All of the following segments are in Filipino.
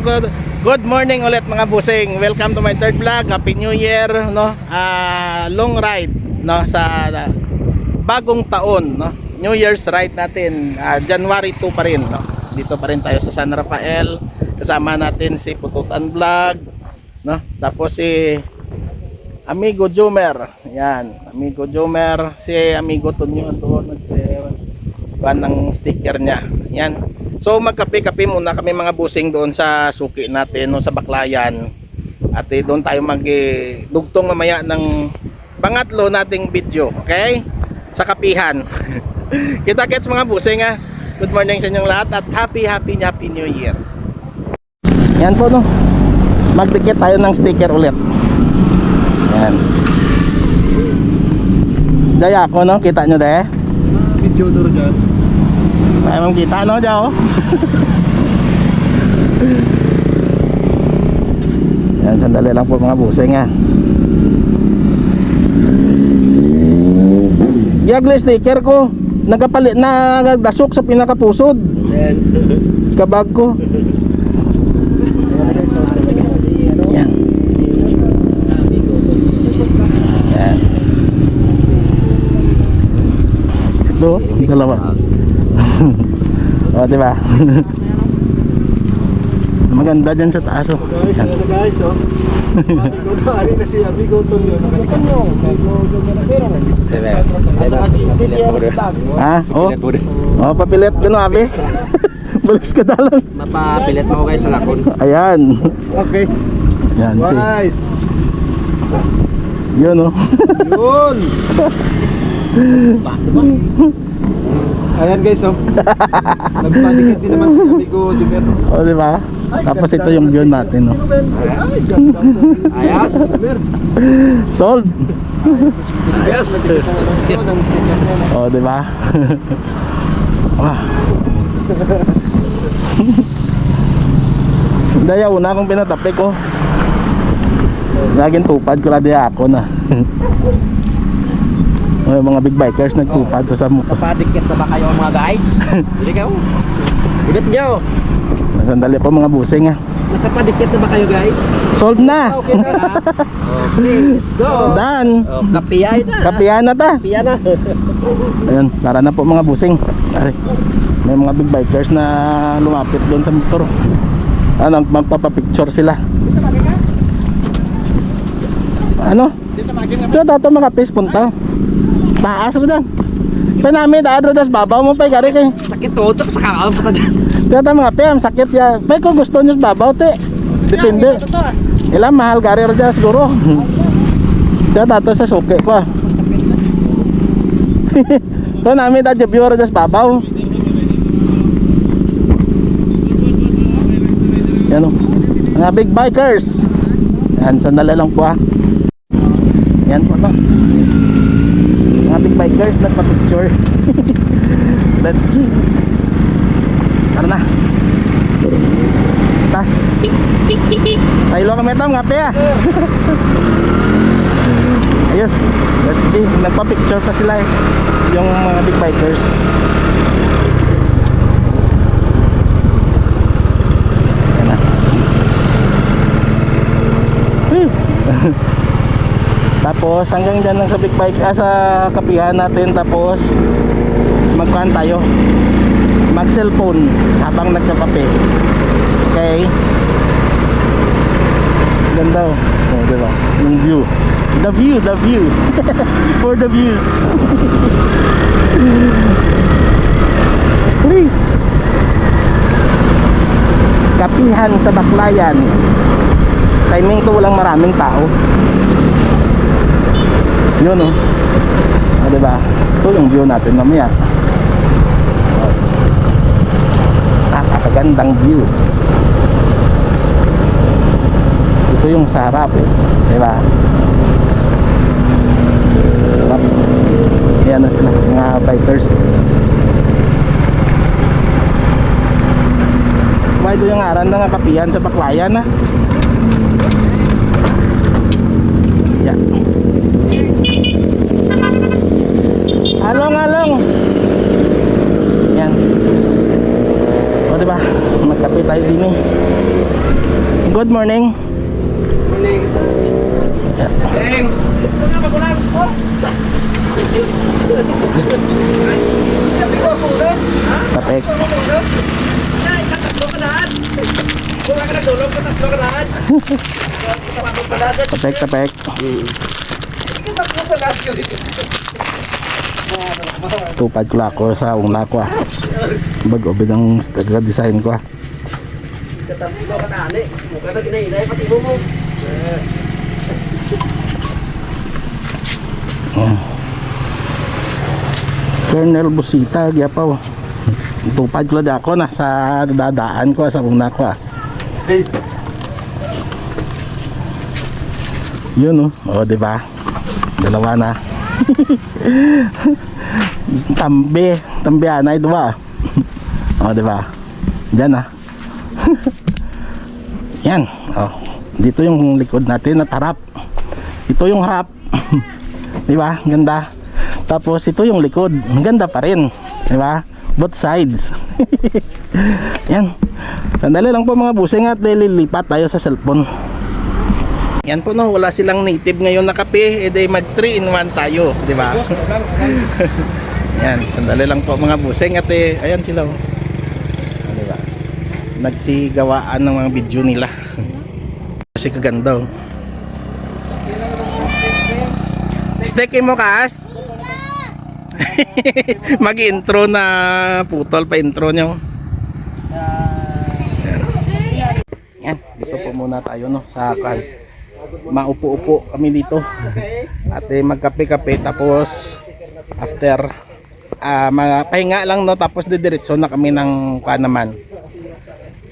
Ang good, good morning ulit mga busing. Welcome to my third vlog. Happy New Year, no? Ah, long ride, no, sa ah, bagong taon, no? New Year's ride natin. ah, January 2 pa rin, no? Dito pa rin tayo sa San Rafael. Kasama natin si Pututan Vlog, no? Tapos si Amigo Jomer. Yan, Amigo Jomer. Si Amigo Tonyo doon nag kuha ng sticker niya. Yan. So magkape-kape muna kami mga busing doon sa suki natin no, sa Baklayan. At eh, doon tayo magdugtong mamaya ng pangatlo nating video. Okay? Sa kapihan. Kita-kits mga busing ha. Good morning sa inyong lahat at happy happy happy new year. Yan po no. Magdikit tayo ng sticker ulit. Yan. Daya ako no, kita nyo de. Video duro dyan. Tayo mong kita no, Jao. Yan, sandali lang po mga busing ha. Yagle sticker ko. Nagapalit na nagdasok sa pinakapusod. Kabag ko. Yan. Yan. Ito, dalawa. O, di ba? Maganda dyan sa taas, oh. guys, ano guys, oh. Amigo na, ari na si Amigo Tonyo. Nakalikan nyo. Ha? Oh. Oh, papilit ka no, abi. Balis ka dalang. Mapapilit mo ko guys sa lakon. Ayan. Okay. Yan, si. Guys. Yun, oh. Yun. Ayan guys, oh. Nagpadikit din naman si Amigo Jimer. oh, di ba? Tapos ito yung view natin, oh. Ay, ganda. Ayos. Jimer. Sold. Niya. no? Oh, di ba? ah. Daya una akong pinatapik ko. Laging tupad ko lang ako na. May mga big bikers nagtupad sa sa mukha. Mapadikit na ba kayo mga guys? Hindi kayo. Bigat nyo. Sandali po mga busing ah. Nakapadikit na ba kayo guys? Sold na. Okay na. Okay, let's go. Done. Oh, kapiyay na. Kapihan na ta. Kapiyan na. Ayun, tara na po mga busing. Ari. May mga big bikers na lumapit doon sa motor. Ano, magpapapicture sila. Ano? Ito dato mga pis punta. Taas mo dan. Panami da adras babaw mo pa gari kay. Sakit to. Tapos kakaan pa ta dyan. Kaya mga pe am sakit ya. Pe kung gusto niyo babaw te. Depende. Ilang mahal gari ra siguro. Ito dato sa suki ko. ah. Ito namin da viewer sa babaw. Yan o. Mga big bikers. Yan, sandali lang po ah. Yan po to. Bikers nagpa-picture. Let's G. Tara na. Ta. Ay, lo kami tam ngape ah. Ayos. Let's G. Nagpa-picture pa sila eh. Yung mga big bikers. Hmm. tapos hanggang dyan lang sa big bike. Ah, sa kapihan natin tapos magkuhan tayo. Mag cellphone habang nagkapape. Okay? Ganda oh. Oh diba? Yung view. The view the view. For the views. Uy. kapihan sa Baklayan. Timing to walang maraming tao yun oh. Ah, diba? Ito yung view natin mamaya. Oh. napakagandang view. Ito yung sa harap eh. Diba? Sarap. Yan na sila mga bikers Why do yung aran na nga kapiyan sa Baklayan na? Yeah. Along, along. Yan. O, diba? Magkape tayo din eh. Good morning. Morning. Eng! Sabi ko ako ulit. Tapek. Tatlo ka lahat. Wala ka na ka lahat. Tatlo ka lahat. Tapek, tapek. Dito. Tupad ko lang ako sa una ko ah. Bago bidang design ko ah. Tatlo ka na, ane. Mukha na ginainay, pati mo mo. Colonel Busita, gyapaw. Tupad ko lang ako na sa dadaan ko sa una ko ah. Hey. Yun oh. O, di ba? Dalawa na. tambi. Tambi anay, di ba? O, di ba? Diyan ah. Yan. O. Dito yung likod natin at harap. Ito yung harap. di ba? Ganda. Tapos ito yung likod. Ganda pa rin. Di ba? Both sides. Yan. Sandali lang po mga busing at lilipat tayo sa cellphone. Yan po no, wala silang native ngayon na kape, edi mag 3 in 1 tayo, di ba? Yan, sandali lang po mga busing at eh, ayan sila oh. Nagsigawaan ng mga video nila. Kasi kaganda oh. Mo kas? Mag-intro na putol pa intro nyo. Yan, dito po muna tayo no sa kan. Maupo-upo kami dito. At eh, magkape-kape tapos after ah pahinga lang no tapos didiretso na kami ng kan naman.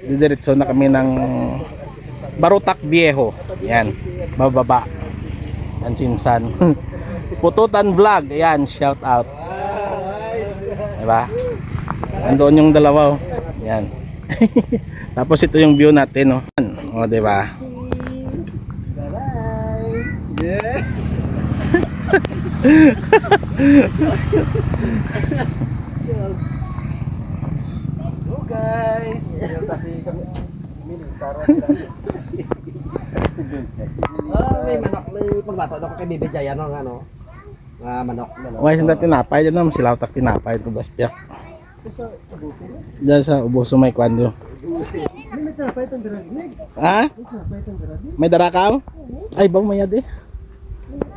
Didiretso na kami ng Barutak Viejo. Yan, bababa. Yan sinsan. Pututan vlog. Yan, shout out. Diba? Andoon yung dalawa. oh. Yan. Tapos ito yung view natin, no. O, di ba? Yeah. Ah, may manok. May pagbato ako kay Bibi Jaya no, ano. Nga manok. Why hindi tinapay dyan naman sila utak tinapay ito baspiak. Diyan sa ubo may kwando. May tinapay itong diragnig. Ha? May tinapay itong diragnig. May darakaw? Ay, ba mayad eh.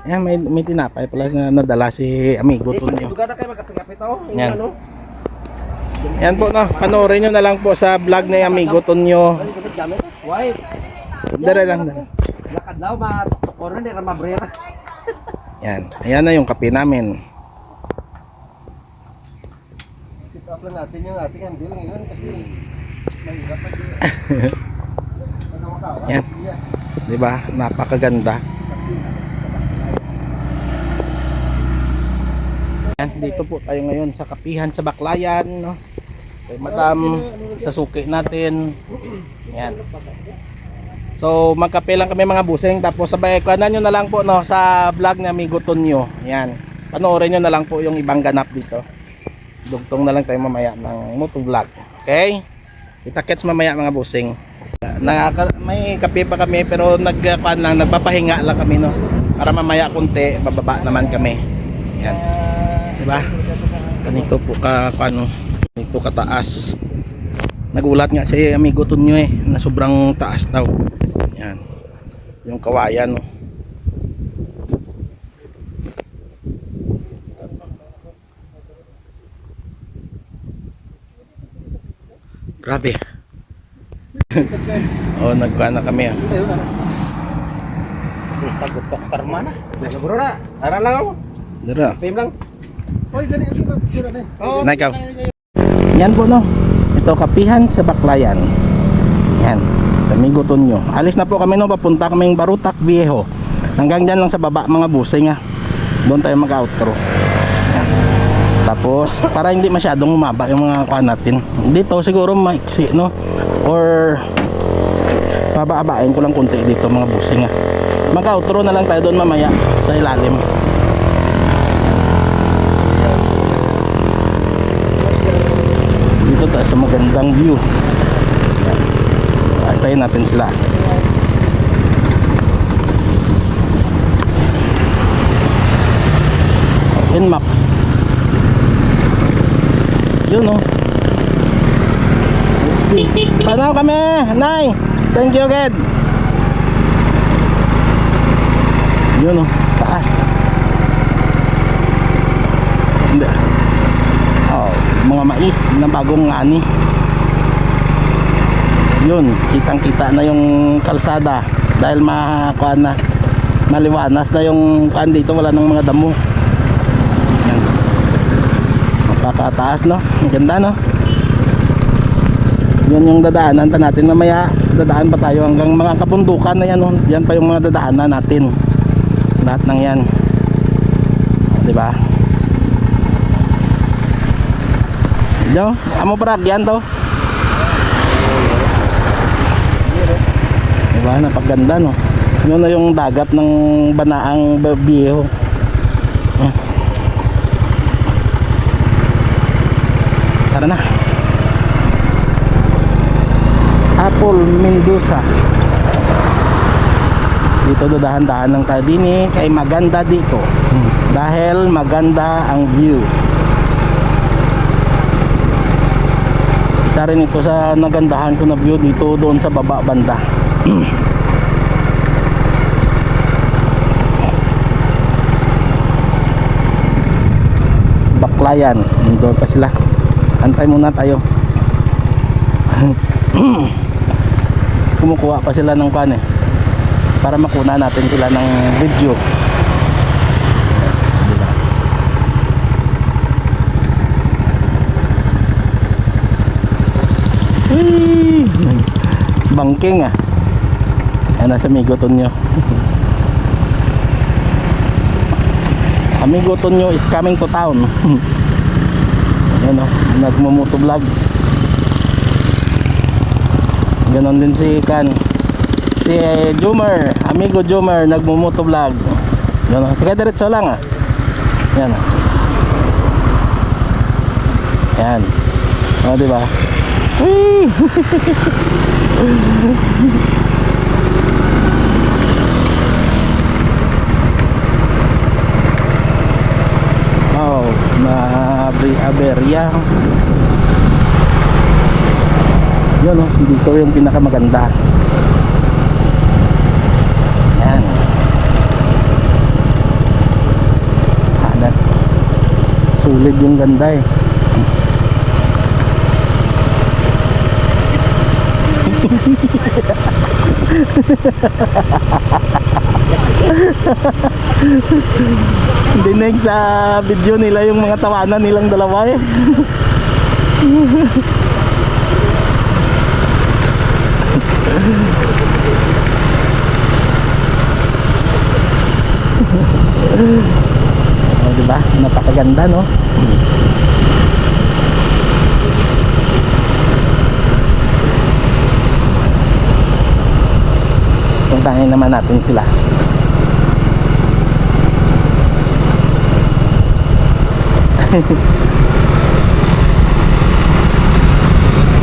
Yan, may, may tinapay pala na nadala si amigo to nyo. Yung Yan. ano. Yan po no, panoorin nyo na lang po sa vlog ni amigo Tonyo. Ano yung gamit? Why? Dere lang. dere. Lakad daw, matukoron, hindi ka mabrera. Yan, ayan na yung kape namin. Sit up lang natin yung ating handle ngayon kasi mahirap pag ano. Yan. 'Di ba? Napakaganda. Yan, dito po tayo ngayon sa kapihan sa Baklayan, no. Kay Madam sa suki natin. Yan. So, magkape lang kami mga busing tapos sabay kanan nyo na lang po no sa vlog ni Amigo Tonyo. Yan. Panoorin nyo na lang po yung ibang ganap dito. Dugtong na lang tayo mamaya ng moto vlog. Okay? Kita-kits mamaya mga busing. Nakaka may kape pa kami pero nagkuan lang nagpapahinga lang kami no. Para mamaya konti bababa naman kami. Yan. 'Di ba? Ganito po ka ano, ganito kataas. Nagulat nga si amigo Tunyo eh na sobrang taas daw. Yan. Yung kawayan no. Grabe. oh, nagkuhan na kami ah. Tayo na. Pagod ka karma na. Na. Ara lang ako. Dara. Pim lang. Oy, dali ito na na. Oh. Na ikaw. Yan po no. Ito kapihan sa Baklayan. Yan. Amigo Tonyo. Alis na po kami no papunta kaming Barutak Viejo. Hanggang dyan lang sa baba mga busing ah. Doon tayo mag-outro. Tapos para hindi masyadong umaba yung mga kuha natin. Dito siguro maiksi no or babaabain ko lang konti dito mga busing ah. Mag-outro na lang tayo doon mamaya sa ilalim. Dito tayo sa magandang view Antayin natin sila. Inmax. Yun oh. Let's see. Paano kami? Nay! Thank you again. Yun oh. Taas. Hindi. Oh, mga mais na bagong ani. Yun, kitang-kita na yung kalsada dahil makakuan na maliwanas na yung kuan dito wala nang mga damo. Yan. Mapakataas no. Ang ganda no. Yan yung dadaanan pa natin mamaya. Dadaan pa tayo hanggang mga kabundukan na yan. no? Yan pa yung mga dadaanan natin. Lahat ng yan. Di ba? Yo, amo brag yan to. Diba, napaganda no. Yun na yung dagat ng Banaang Bieho. Tara na. Apple Mendoza. Dito dadahan-dahan ng tayo din eh, kay maganda dito. Hmm. Dahil maganda ang view. Isa rin ito sa nagandahan ko na view dito doon sa baba banda. Baklayan, doon pa sila. Antay muna tayo. Kumukuha pa sila ng pan eh. Para makuna natin sila ng video. Whee! Bangking ah. Yan nasa Amigo Tonyo. Amigo Tonyo is coming to town. Yan o, nagmumoto vlog. Ganon din si Kan. Si eh, Jumer, Amigo Jumer, nagmumoto vlog. Yan o, sige diretso lang ah. Yan o. Yan. O, diba? Oh, na aberya. Yun oh, dito yung pinakamaganda. Yan. Sulit yung ganda eh. Dinig sa video nila yung mga tawanan nilang dalawa eh. oh, diba? Napakaganda no? Puntahin naman natin sila.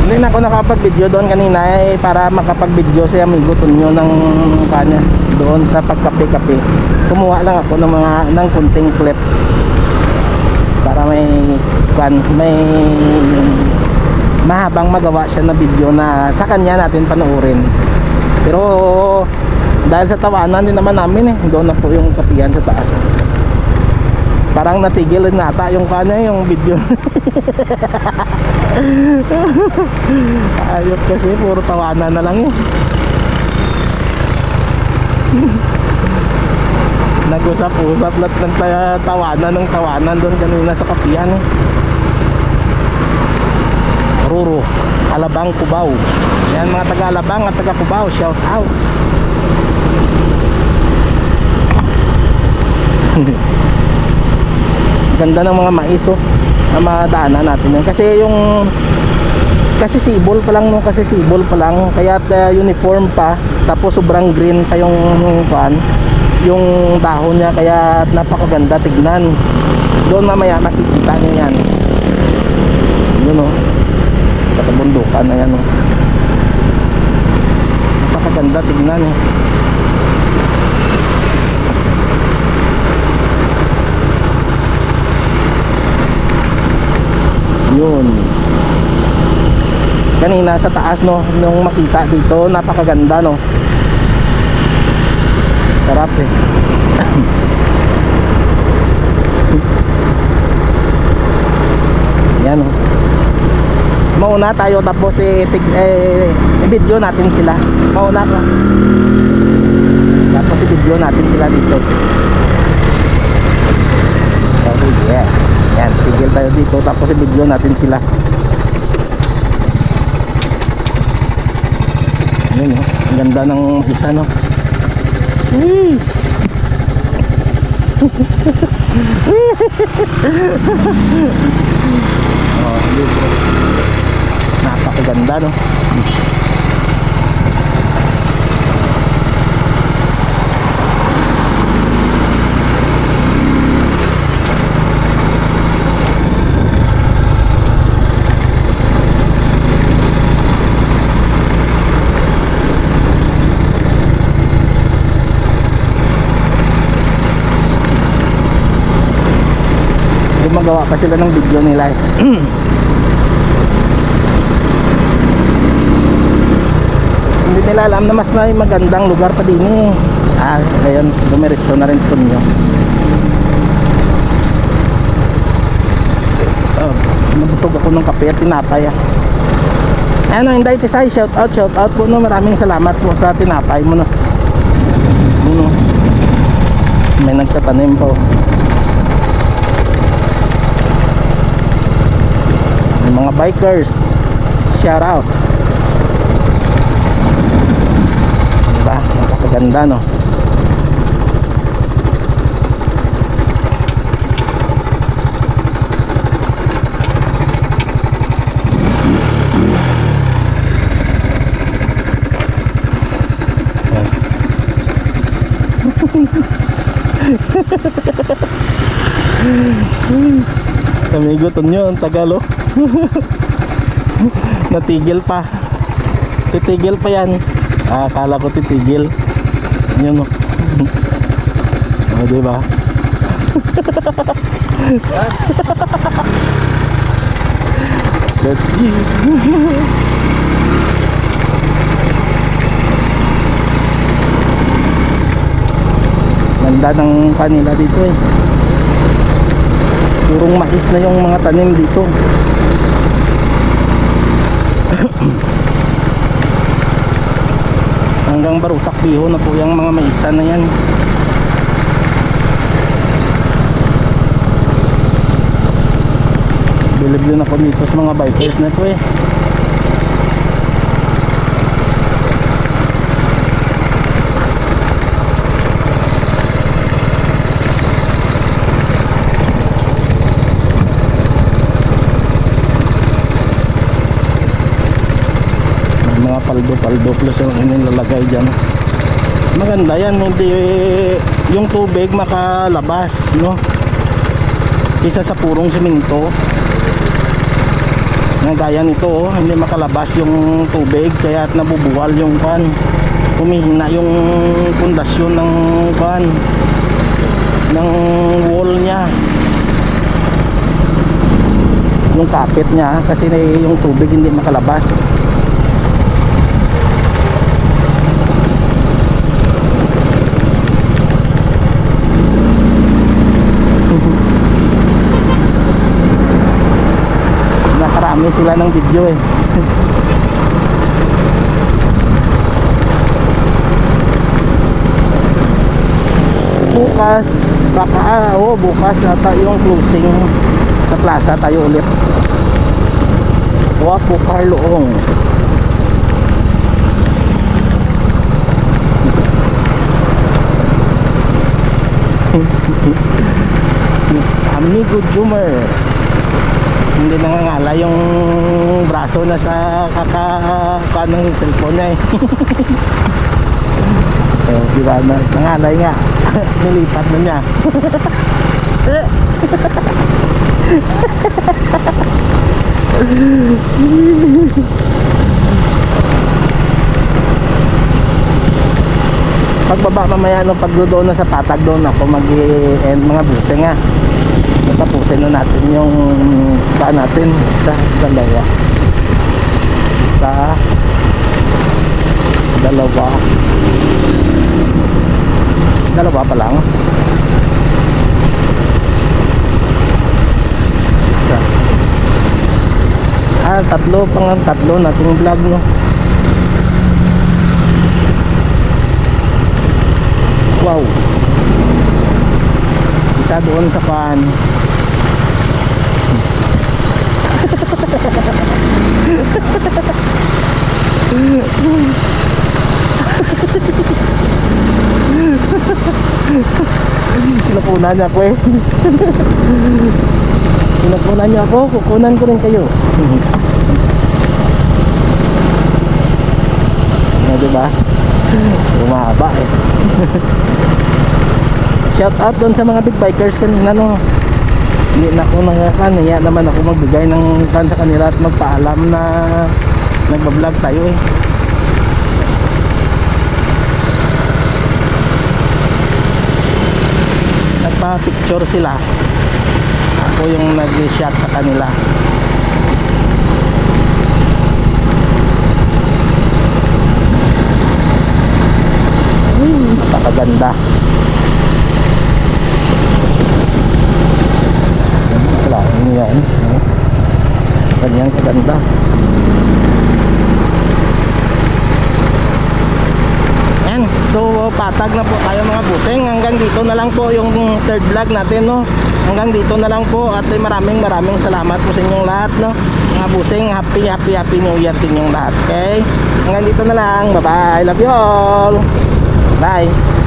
Hindi na ako nakapag-video doon kanina eh, para makapag-video si Amigo Tunyo ng kanya doon sa pagkape-kape. Kumuha lang ako ng mga ng kunting clip para may kan may mahabang magawa siya na video na sa kanya natin panoorin. Pero dahil sa tawanan din naman namin eh, doon na po yung kapihan sa taas. Parang natigil na ata yung kanya yung video. Ayok kasi puro tawanan na lang eh. Nag-usap-usap lahat ng ta- tawanan ng tawanan doon kanina sa kapihan eh. Ruro, Alabang Cubao. Yan mga taga Alabang at taga Cubao, shout out. Ganda ng mga mais oh, na madaanan natin. Kasi yung kasi sibol pa lang no, kasi sibol pa lang kaya uh, uniform pa tapos sobrang green pa yung kuan yung dahon niya kaya napakaganda tignan doon mamaya makikita niyo yan yun o sa kabundukan na yan o Napakaganda tignan eh. Yun. Kanina sa taas no, nung makita dito, napakaganda no. Sarap eh. Yan oh. Mauna tayo tapos eh, tig, eh, i-video natin sila. Mauna ka. Tapos i-video natin sila dito. Okay, yeah. Yan, tigil tayo dito tapos i-video natin sila. Yun, oh. ang ganda ng isa, no? Whee! oh, dito. Napakaganda, no? Gumagawa pa sila ng video nila eh. nila alam na mas may magandang lugar pa din eh. Ah, ngayon, dumiretso na rin sa inyo. Oh, nabusog ako ng kape at tinapay ah. Ano, Inday Tisay, shout out, shout out po no. Maraming salamat po sa tinapay mo no. Ano, may nagtatanim po. Mga bikers. Shout out. Diba? Napakaganda no. Amigoton nyo, ang tagal oh. Natigil pa. Titigil pa yan. Ah, akala ko titigil. Yun oh. Oh, di ba? Let's go. Ganda ng kanila dito eh. Purong mais na yung mga tanim dito. Hanggang barusak biho na po yung mga maisa na yan. Bilib din ako dito sa mga bikers na to eh. May paldo-paldo plus yung inilalagay dyan. Maganda yan, hindi yung tubig makalabas, no? Isa sa purong siminto. Na gaya nito, oh, hindi makalabas yung tubig kaya nabubuwal yung kan. Humihina yung pundasyon ng kan ng wall niya. Yung kapit niya kasi yung tubig hindi makalabas. Nakarami sila ng video eh. Bukas baka ah, oh, bukas nata yung closing sa plaza tayo ulit. Wapo Carloong. Amigo Jumer hindi nangangala yung braso na sa kaka ng cellphone niya eh. so, di ba? Na, nangalay nga. Nilipat na niya. pagbaba mamaya no pag doon na sa patag doon ako mag end mga busing nga na natin yung daan natin sa dalawa. Isa dalawa. Dalawa pa lang. Isa. Ah tatlo pang tatlo nating vlog no? Wow. Isa doon sa pan Pinapunan niya ako eh. Pinapunan niya ako, kukunan ko rin kayo. Ano diba? Bumaba eh. Shout out doon sa mga big bikers kanina no. Hindi na ako nangakan, kaya naman ako magbigay ng kan sa kanila at magpaalam na nagbablog tayo eh. nagpa-picture sila. Ako yung nag-shot sa kanila. Napakaganda wala yun yan no? ganyang kaganda Yan. So patag na po tayo mga buseng. Hanggang dito na lang po yung third vlog natin no. Hanggang dito na lang po at ay maraming maraming salamat po sa inyong lahat no. Mga buseng, happy happy happy new year sa inyong lahat. Okay? Hanggang dito na lang. Bye-bye. Love you all. Bye.